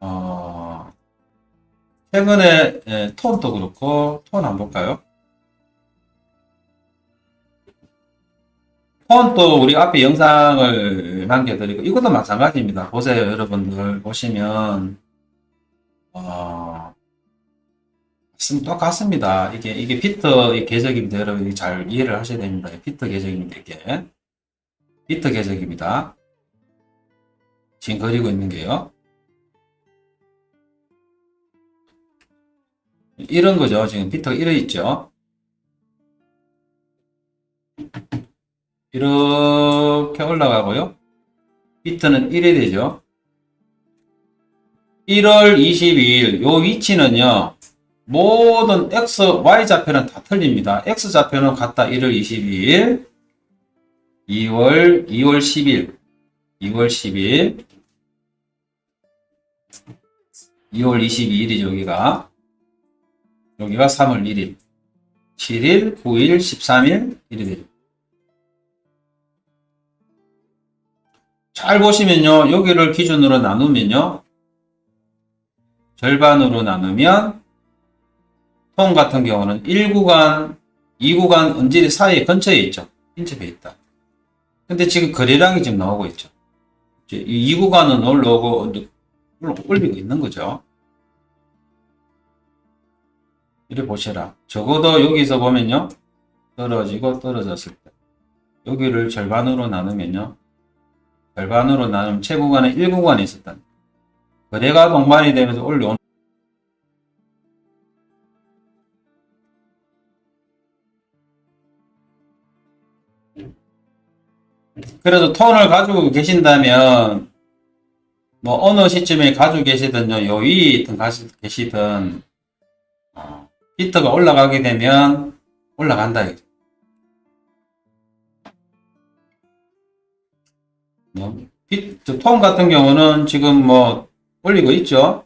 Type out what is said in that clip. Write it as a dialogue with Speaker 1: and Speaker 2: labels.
Speaker 1: 어, 최근에 예, 톤도 그렇고 톤 한번 볼까요? 톤도 우리 앞에 영상을 남겨드리고 이것도 마찬가지입니다. 보세요, 여러분들 보시면 어, 똑같습니다. 이게 이게 피터 이 계적입니다. 여러분이 잘 이해를 하셔야 됩니다. 피터 계적입니다. 이게 피터 계적입니다. 지금 그리고 있는 게요. 이런 거죠. 지금 피터가 이래 있죠. 이렇게 올라가고요. 피터는 이래 되죠. 1월 22일 요 위치는요. 모든 X, Y 좌표는 다 틀립니다. X 좌표는 같다 1월 22일, 2월, 2월 10일, 2월 10일, 2월 22일이죠, 여기가. 여기가 3월 1일, 7일, 9일, 13일, 이렇게 되죠. 잘 보시면요, 여기를 기준으로 나누면요, 절반으로 나누면, 통 같은 경우는 1구간, 2구간 언질이 사이에 근처에 있죠. 인접해 있다. 근데 지금 거래량이 지금 나오고 있죠. 이 2구간은 올라오고, 올리고 있는 거죠. 이래 보셔라. 적어도 여기서 보면요. 떨어지고 떨어졌을 때. 여기를 절반으로 나누면요. 절반으로 나누면 최구간에 1구간에 있었다. 거래가 동반이 되면서 올려온 그래서 톤을 가지고 계신다면 뭐 어느 시점에 가지고 계시든요. 요 위에 있든 계시든 어, 히트가 올라가게 되면 올라간다. 이거죠. 뭐, 톤 같은 경우는 지금 뭐 올리고 있죠.